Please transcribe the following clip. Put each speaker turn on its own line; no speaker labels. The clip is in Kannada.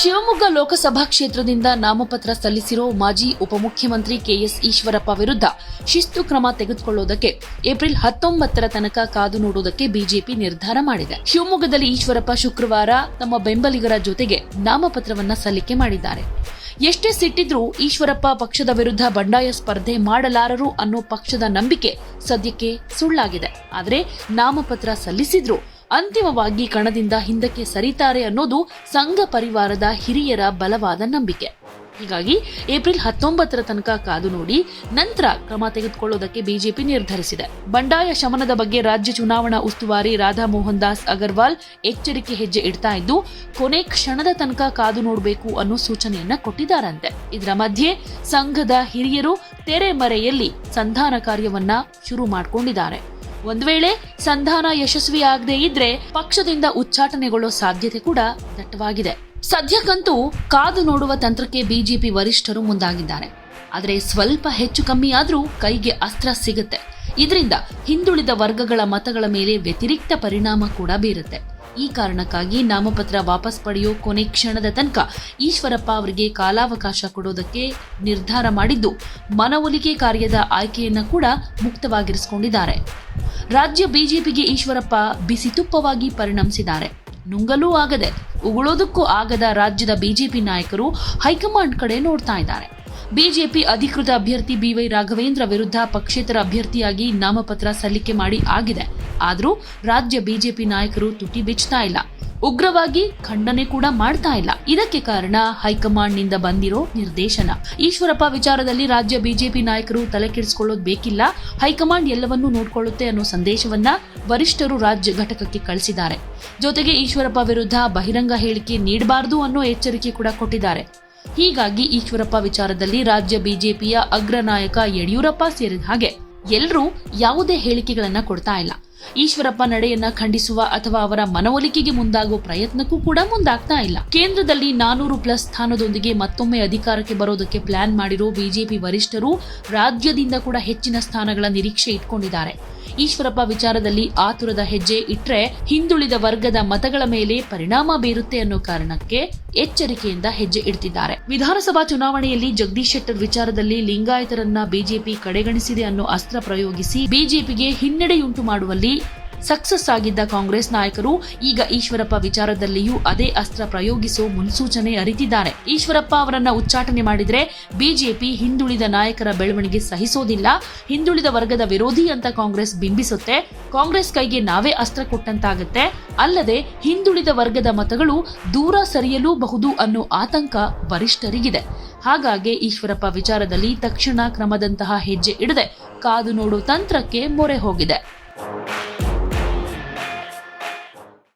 ಶಿವಮೊಗ್ಗ ಲೋಕಸಭಾ ಕ್ಷೇತ್ರದಿಂದ ನಾಮಪತ್ರ ಸಲ್ಲಿಸಿರೋ ಮಾಜಿ ಉಪಮುಖ್ಯಮಂತ್ರಿ ಕೆಎಸ್ ಈಶ್ವರಪ್ಪ ವಿರುದ್ಧ ಶಿಸ್ತು ಕ್ರಮ ತೆಗೆದುಕೊಳ್ಳುವುದಕ್ಕೆ ಏಪ್ರಿಲ್ ಹತ್ತೊಂಬತ್ತರ ತನಕ ಕಾದು ನೋಡುವುದಕ್ಕೆ ಬಿಜೆಪಿ ನಿರ್ಧಾರ ಮಾಡಿದೆ. ಶಿವಮೊಗ್ಗದಲ್ಲಿ ಈಶ್ವರಪ್ಪ ಶುಕ್ರವಾರ ತಮ್ಮ ಬೆಂಬಲಿಗರ ಜೊತೆಗೆ ನಾಮಪತ್ರವನ್ನ ಸಲ್ಲಿಕೆ ಮಾಡಿದ್ದಾರೆ. ಎಷ್ಟೇ ಸಿಟ್ಟಿದ್ರೂ ಈಶ್ವರಪ್ಪ ಪಕ್ಷದ ವಿರುದ್ಧ ಬಂಡಾಯ ಸ್ಪರ್ಧೆ ಮಾಡಲಾರರು ಅನ್ನೋ ಪಕ್ಷದ ನಂಬಿಕೆ ಸದ್ಯಕ್ಕೆ ಸುಳ್ಳಾಗಿದೆ. ಆದರೆ ನಾಮಪತ್ರ ಸಲ್ಲಿಸಿದ್ರು ಅಂತಿಮವಾಗಿ ಕಣದಿಂದ ಹಿಂದಕ್ಕೆ ಸರಿತಾರೆ ಅನ್ನೋದು ಸಂಘ ಪರಿವಾರದ ಹಿರಿಯರ ಬಲವಾದ ನಂಬಿಕೆ. ಹೀಗಾಗಿ ಏಪ್ರಿಲ್ ಹತ್ತೊಂಬತ್ತರ ತನಕ ಕಾದು ನೋಡಿ ನಂತರ ಕ್ರಮ ತೆಗೆದುಕೊಳ್ಳುವುದಕ್ಕೆ ಬಿಜೆಪಿ ನಿರ್ಧರಿಸಿದೆ. ಬಂಡಾಯ ಶಮನದ ಬಗ್ಗೆ ರಾಜ್ಯ ಚುನಾವಣಾ ಉಸ್ತುವಾರಿ ರಾಧಾ ಮೋಹನ್ ದಾಸ್ ಅಗರ್ವಾಲ್ ಎಚ್ಚರಿಕೆ ಹೆಜ್ಜೆ ಇಡ್ತಾ ಇದ್ದು, ಕೊನೆ ಕ್ಷಣದ ತನಕ ಕಾದು ನೋಡಬೇಕು ಅನ್ನೋ ಸೂಚನೆಯನ್ನ ಕೊಟ್ಟಿದ್ದಾರಂತೆ. ಇದರ ಮಧ್ಯೆ ಸಂಘದ ಹಿರಿಯರು ತೆರೆಮರೆಯಲ್ಲಿ ಸಂಧಾನ ಕಾರ್ಯವನ್ನ ಶುರು ಮಾಡಿಕೊಂಡಿದ್ದಾರೆ. ಒಂದ್ ವೇಳೆ ಸಂಧಾನ ಯಶಸ್ವಿಯಾಗದೇ ಇದ್ರೆ ಪಕ್ಷದಿಂದ ಉಚ್ಚಾಟನೆಗೊಳ್ಳೋ ಸಾಧ್ಯತೆ ಕೂಡ ದಟ್ಟವಾಗಿದೆ. ಸದ್ಯಕ್ಕಂತೂ ಕಾದು ನೋಡುವ ತಂತ್ರಕ್ಕೆ ಬಿಜೆಪಿ ವರಿಷ್ಠರು ಮುಂದಾಗಿದ್ದಾರೆ. ಆದರೆ ಸ್ವಲ್ಪ ಹೆಚ್ಚು ಕಮ್ಮಿ ಆದ್ರೂ ಕೈಗೆ ಅಸ್ತ್ರ ಸಿಗುತ್ತೆ. ಇದರಿಂದ ಹಿಂದುಳಿದ ವರ್ಗಗಳ ಮತಗಳ ಮೇಲೆ ವ್ಯತಿರಿಕ್ತ ಪರಿಣಾಮ ಕೂಡ ಬೀರುತ್ತೆ. ಈ ಕಾರಣಕ್ಕಾಗಿ ನಾಮಪತ್ರ ವಾಪಸ್ ಪಡೆಯೋ ಕೊನೆ ಕ್ಷಣದ ತನಕ ಈಶ್ವರಪ್ಪ ಅವರಿಗೆ ಕಾಲಾವಕಾಶ ಕೊಡೋದಕ್ಕೆ ನಿರ್ಧಾರ ಮಾಡಿದ್ದು ಮನವೊಲಿಕೆ ಕಾರ್ಯದ ಆಯ್ಕೆಯನ್ನು ಕೂಡ ಮುಕ್ತವಾಗಿರಿಸಿಕೊಂಡಿದ್ದಾರೆ. ರಾಜ್ಯ ಬಿಜೆಪಿಗೆ ಈಶ್ವರಪ್ಪ ಬಿಸಿ ತುಪ್ಪವಾಗಿ ಪರಿಣಮಿಸಿದ್ದಾರೆ. ನುಂಗಲೂ ಆಗದೆ ಉಗುಳೋದಕ್ಕೂ ಆಗದ ರಾಜ್ಯದ ಬಿಜೆಪಿ ನಾಯಕರು ಹೈಕಮಾಂಡ್ ಕಡೆ ನೋಡ್ತಾ ಇದ್ದಾರೆ. ಬಿಜೆಪಿ ಅಧಿಕೃತ ಅಭ್ಯರ್ಥಿ ಬಿವೈ ರಾಘವೇಂದ್ರ ವಿರುದ್ಧ ಪಕ್ಷೇತರ ಅಭ್ಯರ್ಥಿಯಾಗಿ ನಾಮಪತ್ರ ಸಲ್ಲಿಕೆ ಮಾಡಿ ಆಗಿದೆ. ಆದರೂ ರಾಜ್ಯ ಬಿಜೆಪಿ ನಾಯಕರು ತುಟಿ ಬಿಚ್ಚುತ್ತಾ ಇಲ್ಲ. ಉಗ್ರವಾಗಿ ಖಂಡನೆ ಕೂಡ ಮಾಡ್ತಾ ಇಲ್ಲ. ಇದಕ್ಕೆ ಕಾರಣ ಹೈಕಮಾಂಡ್ನಿಂದ ಬಂದಿರೋ ನಿರ್ದೇಶನ. ಈಶ್ವರಪ್ಪ ವಿಚಾರದಲ್ಲಿ ರಾಜ್ಯ ಬಿಜೆಪಿ ನಾಯಕರು ತಲೆ ಕೆಡಿಸಿಕೊಳ್ಳೋದು ಬೇಕಿಲ್ಲ. ಹೈಕಮಾಂಡ್ ಎಲ್ಲವನ್ನೂ ನೋಡ್ಕೊಳ್ಳುತ್ತೆ ಅನ್ನೋ ಸಂದೇಶವನ್ನ ವರಿಷ್ಠರು ರಾಜ್ಯ ಘಟಕಕ್ಕೆ ಕಳಿಸಿದ್ದಾರೆ. ಜೊತೆಗೆ ಈಶ್ವರಪ್ಪ ವಿರುದ್ಧ ಬಹಿರಂಗ ಹೇಳಿಕೆ ನೀಡಬಾರದು ಅನ್ನೋ ಎಚ್ಚರಿಕೆ ಕೂಡ ಕೊಟ್ಟಿದ್ದಾರೆ. ಹೀಗಾಗಿ ಈಶ್ವರಪ್ಪ ವಿಚಾರದಲ್ಲಿ ರಾಜ್ಯ ಬಿಜೆಪಿಯ ಅಗ್ರ ನಾಯಕ ಯಡಿಯೂರಪ್ಪ ಸೇರಿದ ಹಾಗೆ ಎಲ್ಲರೂ ಯಾವುದೇ ಹೇಳಿಕೆಗಳನ್ನ ಕೊಡ್ತಾ ಇಲ್ಲ. ಈಶ್ವರಪ್ಪ ನಡೆಯನ್ನ ಖಂಡಿಸುವ ಅಥವಾ ಅವರ ಮನವೊಲಿಕೆಗೆ ಮುಂದಾಗುವ ಪ್ರಯತ್ನಕ್ಕೂ ಕೂಡ ಮುಂದಾಗ್ತಾ ಇಲ್ಲ. ಕೇಂದ್ರದಲ್ಲಿ ನಾನೂರು ಪ್ಲಸ್ ಸ್ಥಾನದೊಂದಿಗೆ ಮತ್ತೊಮ್ಮೆ ಅಧಿಕಾರಕ್ಕೆ ಬರೋದಕ್ಕೆ ಪ್ಲಾನ್ ಮಾಡಿರೋ ಬಿಜೆಪಿ ವರಿಷ್ಠರು ರಾಜ್ಯದಿಂದ ಕೂಡ ಹೆಚ್ಚಿನ ಸ್ಥಾನಗಳ ನಿರೀಕ್ಷೆ ಇಟ್ಕೊಂಡಿದ್ದಾರೆ. ಈಶ್ವರಪ್ಪ ವಿಚಾರದಲ್ಲಿ ಆತುರದ ಹೆಜ್ಜೆ ಇಟ್ರೆ ಹಿಂದುಳಿದ ವರ್ಗದ ಮತಗಳ ಮೇಲೆ ಪರಿಣಾಮ ಬೀರುತ್ತೆ ಅನ್ನೋ ಕಾರಣಕ್ಕೆ ಎಚ್ಚರಿಕೆಯಿಂದ ಹೆಜ್ಜೆ ಇಡ್ತಿದ್ದಾರೆ. ವಿಧಾನಸಭಾ ಚುನಾವಣೆಯಲ್ಲಿ ಜಗದೀಶ್ ಶೆಟ್ಟರ್ ವಿಚಾರದಲ್ಲಿ ಲಿಂಗಾಯತರನ್ನ ಬಿಜೆಪಿ ಕಡೆಗಣಿಸಿದೆ ಅನ್ನೋ ಅಸ್ತ್ರ ಪ್ರಯೋಗಿಸಿ ಬಿಜೆಪಿಗೆ ಹಿನ್ನಡೆಯುಂಟು ಮಾಡುವಲ್ಲಿ ಸಕ್ಸಸ್ ಆಗಿದ್ದ ಕಾಂಗ್ರೆಸ್ ನಾಯಕರು ಈಗ ಈಶ್ವರಪ್ಪ ವಿಚಾರದಲ್ಲಿಯೂ ಅದೇ ಅಸ್ತ್ರ ಪ್ರಯೋಗಿಸೋ ಮುನ್ಸೂಚನೆ ಅರಿತಿದ್ದಾರೆ. ಈಶ್ವರಪ್ಪ ಅವರನ್ನ ಉಚ್ಚಾಟನೆ ಮಾಡಿದರೆ ಬಿಜೆಪಿ ಹಿಂದುಳಿದ ನಾಯಕರ ಬೆಳವಣಿಗೆ ಸಹಿಸೋದಿಲ್ಲ. ಹಿಂದುಳಿದ ವರ್ಗದ ವಿರೋಧಿ ಅಂತ ಕಾಂಗ್ರೆಸ್ ಬಿಂಬಿಸುತ್ತೆ. ಕಾಂಗ್ರೆಸ್ ಕೈಗೆ ನಾವೇ ಅಸ್ತ್ರ ಕೊಟ್ಟಂತಾಗುತ್ತೆ. ಅಲ್ಲದೆ ಹಿಂದುಳಿದ ವರ್ಗದ ಮತಗಳು ದೂರ ಸರಿಯಲೂಬಹುದು ಅನ್ನೋ ಆತಂಕ ವರಿಷ್ಠರಿಗಿದೆ. ಹಾಗಾಗಿ ಈಶ್ವರಪ್ಪ ವಿಚಾರದಲ್ಲಿ ತಕ್ಷಣ ಕ್ರಮದಂತಹ ಹೆಜ್ಜೆ ಇಡದೆ ಕಾದು ನೋಡು ತಂತ್ರಕ್ಕೆ ಮೊರೆ ಹೋಗಿದೆ.